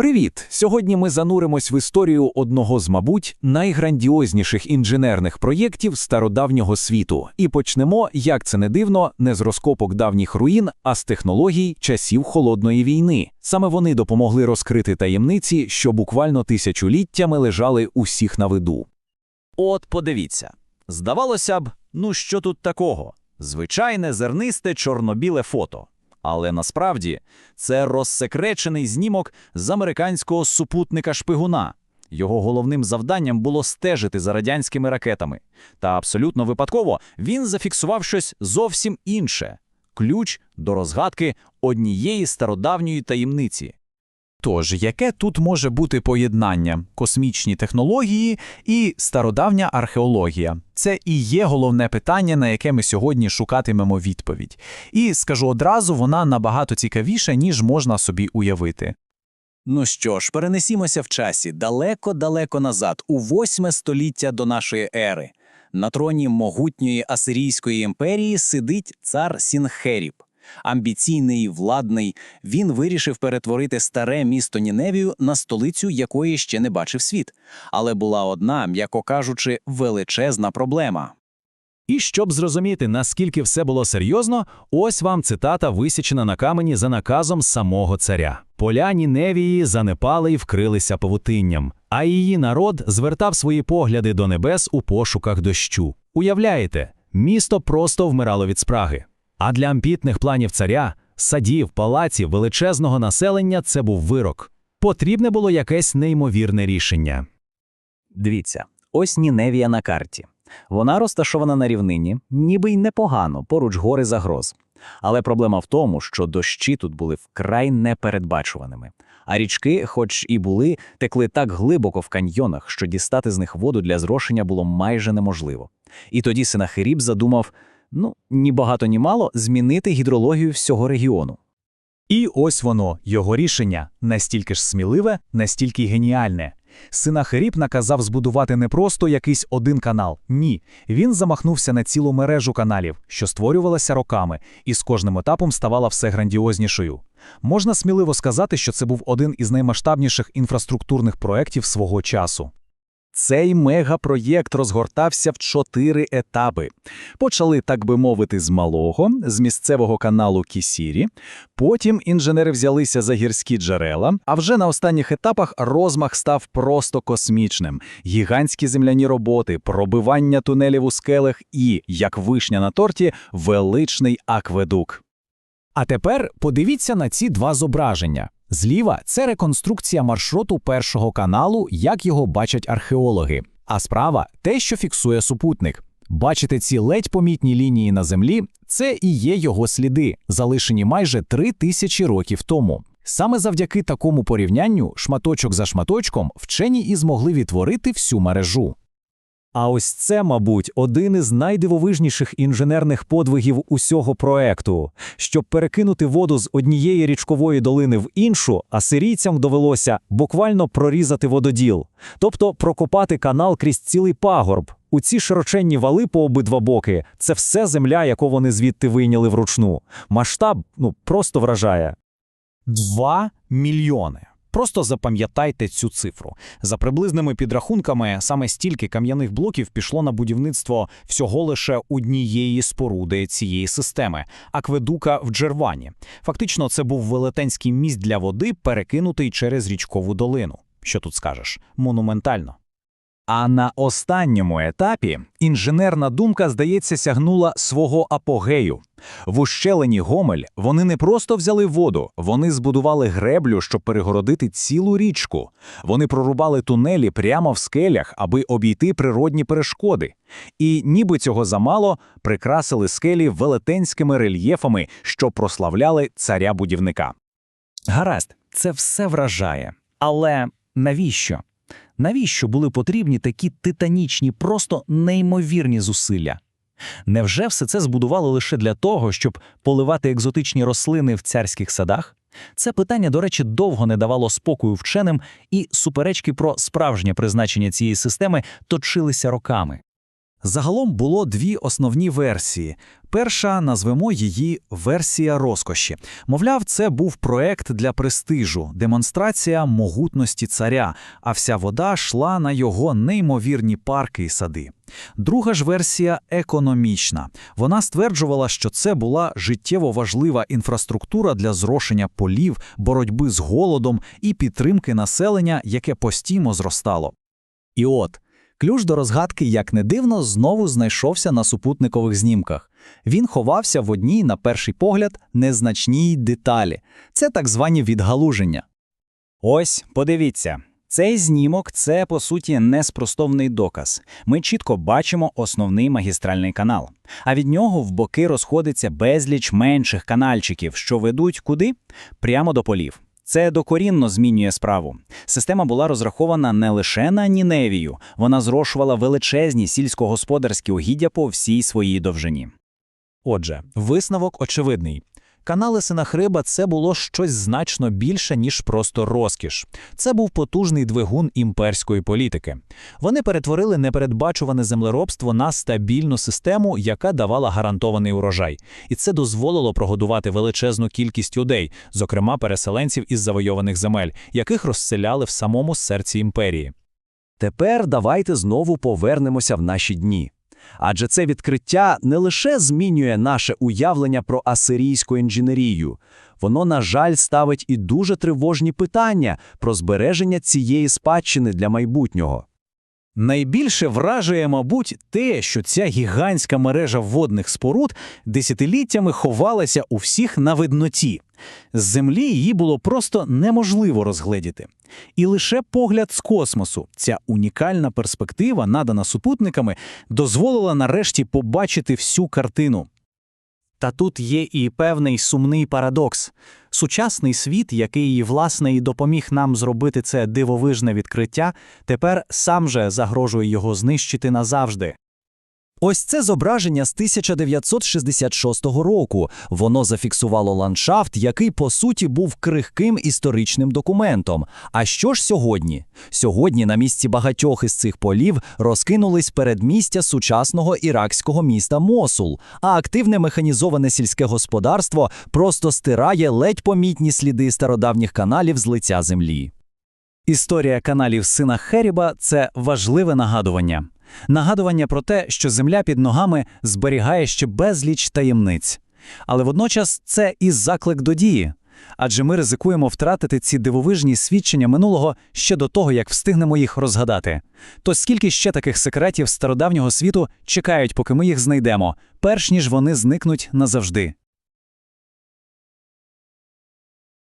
Привіт! Сьогодні ми зануримось в історію одного з, мабуть, найграндіозніших інженерних проєктів стародавнього світу. І почнемо, як це не дивно, не з розкопок давніх руїн, а з технологій часів холодної війни. Саме вони допомогли розкрити таємниці, що буквально тисячоліттями лежали усіх на виду. От подивіться. Здавалося б, ну що тут такого? Звичайне зернисте чорно-біле фото. Але насправді це розсекречений знімок з американського супутника шпигуна. Його головним завданням було стежити за радянськими ракетами. Та абсолютно випадково він зафіксував щось зовсім інше ключ до розгадки однієї стародавньої таємниці. Тож, яке тут може бути поєднання космічні технології і стародавня археологія? Це і є головне питання, на яке ми сьогодні шукатимемо відповідь. І скажу одразу, вона набагато цікавіша, ніж можна собі уявити. Ну що ж, перенесімося в часі далеко-далеко назад, у восьме століття до нашої ери. На троні могутньої Асирійської імперії сидить цар Сінхеріб. Амбіційний, владний, він вирішив перетворити старе місто Ніневію на столицю, якої ще не бачив світ. Але була одна, м'яко кажучи, величезна проблема. І щоб зрозуміти, наскільки все було серйозно, ось вам цитата висічена на камені за наказом самого царя. Поляні Невії занепали і вкрилися павутинням, а її народ звертав свої погляди до небес у пошуках дощу. Уявляєте, місто просто вмирало від спраги. А для амбітних планів царя, садів, палаців, величезного населення це був вирок. Потрібне було якесь неймовірне рішення. Дивіться, ось Ніневія на карті. Вона розташована на рівнині, ніби й непогано, поруч гори загроз. Але проблема в тому, що дощі тут були вкрай непередбачуваними. А річки, хоч і були, текли так глибоко в каньйонах, що дістати з них воду для зрошення було майже неможливо. І тоді Синахиріб задумав ну, ні багато, ні мало змінити гідрологію всього регіону. І ось воно, його рішення, настільки ж сміливе, настільки геніальне. Синахеріб наказав збудувати не просто якийсь один канал. Ні, він замахнувся на цілу мережу каналів, що створювалася роками, і з кожним етапом ставала все грандіознішою. Можна сміливо сказати, що це був один із наймасштабніших інфраструктурних проєктів свого часу. Цей мегапроєкт розгортався в чотири етапи. Почали, так би мовити, з малого, з місцевого каналу Кісірі. Потім інженери взялися за гірські джерела, а вже на останніх етапах розмах став просто космічним. Гігантські земляні роботи, пробивання тунелів у скелях і, як вишня на торті, величний акведук. А тепер подивіться на ці два зображення. Зліва це реконструкція маршруту першого каналу, як його бачать археологи. А справа те, що фіксує супутник. Бачите ці ледь помітні лінії на землі, це і є його сліди, залишені майже три тисячі років тому. Саме завдяки такому порівнянню, шматочок за шматочком, вчені і змогли відтворити всю мережу. А ось це, мабуть, один із найдивовижніших інженерних подвигів усього проекту. Щоб перекинути воду з однієї річкової долини в іншу, асирійцям довелося буквально прорізати вододіл, тобто прокопати канал крізь цілий пагорб. У ці широченні вали по обидва боки це все земля, яку вони звідти вийняли вручну. Масштаб ну просто вражає. Два мільйони. Просто запам'ятайте цю цифру. За приблизними підрахунками, саме стільки кам'яних блоків пішло на будівництво всього лише однієї споруди цієї системи акведука в Джервані. Фактично, це був велетенський міст для води, перекинутий через річкову долину. Що тут скажеш? Монументально. А на останньому етапі інженерна думка, здається, сягнула свого апогею. В ущелині Гомель вони не просто взяли воду, вони збудували греблю, щоб перегородити цілу річку. Вони прорубали тунелі прямо в скелях, аби обійти природні перешкоди. І, ніби цього замало, прикрасили скелі велетенськими рельєфами, що прославляли царя будівника. Гаразд, це все вражає. Але навіщо? Навіщо були потрібні такі титанічні, просто неймовірні зусилля? Невже все це збудували лише для того, щоб поливати екзотичні рослини в царських садах? Це питання, до речі, довго не давало спокою вченим, і суперечки про справжнє призначення цієї системи точилися роками. Загалом було дві основні версії. Перша назвемо її версія розкоші. Мовляв, це був проект для престижу, демонстрація могутності царя, а вся вода йшла на його неймовірні парки і сади. Друга ж версія економічна. Вона стверджувала, що це була життєво важлива інфраструктура для зрошення полів, боротьби з голодом і підтримки населення, яке постійно зростало. І от, ключ до розгадки, як не дивно, знову знайшовся на супутникових знімках. Він ховався в одній, на перший погляд, незначній деталі. Це так звані відгалуження. Ось, подивіться. Цей знімок це по суті неспростовний доказ. Ми чітко бачимо основний магістральний канал. А від нього в боки розходиться безліч менших канальчиків, що ведуть куди? Прямо до полів. Це докорінно змінює справу. Система була розрахована не лише на Ніневію, вона зрошувала величезні сільськогосподарські угіддя по всій своїй довжині. Отже, висновок очевидний. Канали Синахриба – це було щось значно більше, ніж просто розкіш. Це був потужний двигун імперської політики. Вони перетворили непередбачуване землеробство на стабільну систему, яка давала гарантований урожай. І це дозволило прогодувати величезну кількість людей, зокрема переселенців із завойованих земель, яких розселяли в самому серці імперії. Тепер давайте знову повернемося в наші дні. Адже це відкриття не лише змінює наше уявлення про асирійську інженерію, воно, на жаль, ставить і дуже тривожні питання про збереження цієї спадщини для майбутнього. Найбільше вражує, мабуть, те, що ця гігантська мережа водних споруд десятиліттями ховалася у всіх на видноті. З землі її було просто неможливо розгледіти. І лише погляд з космосу, ця унікальна перспектива, надана супутниками, дозволила нарешті побачити всю картину. Та тут є і певний сумний парадокс. Сучасний світ, який, власне, і допоміг нам зробити це дивовижне відкриття, тепер сам же загрожує його знищити назавжди. Ось це зображення з 1966 року. Воно зафіксувало ландшафт, який по суті був крихким історичним документом. А що ж сьогодні? Сьогодні на місці багатьох із цих полів розкинулись передмістя сучасного іракського міста Мосул, а активне механізоване сільське господарство просто стирає ледь помітні сліди стародавніх каналів з лиця землі. Історія каналів сина Херіба це важливе нагадування. Нагадування про те, що земля під ногами зберігає ще безліч таємниць. Але водночас це і заклик до дії. Адже ми ризикуємо втратити ці дивовижні свідчення минулого ще до того, як встигнемо їх розгадати. То скільки ще таких секретів стародавнього світу чекають, поки ми їх знайдемо, перш ніж вони зникнуть назавжди?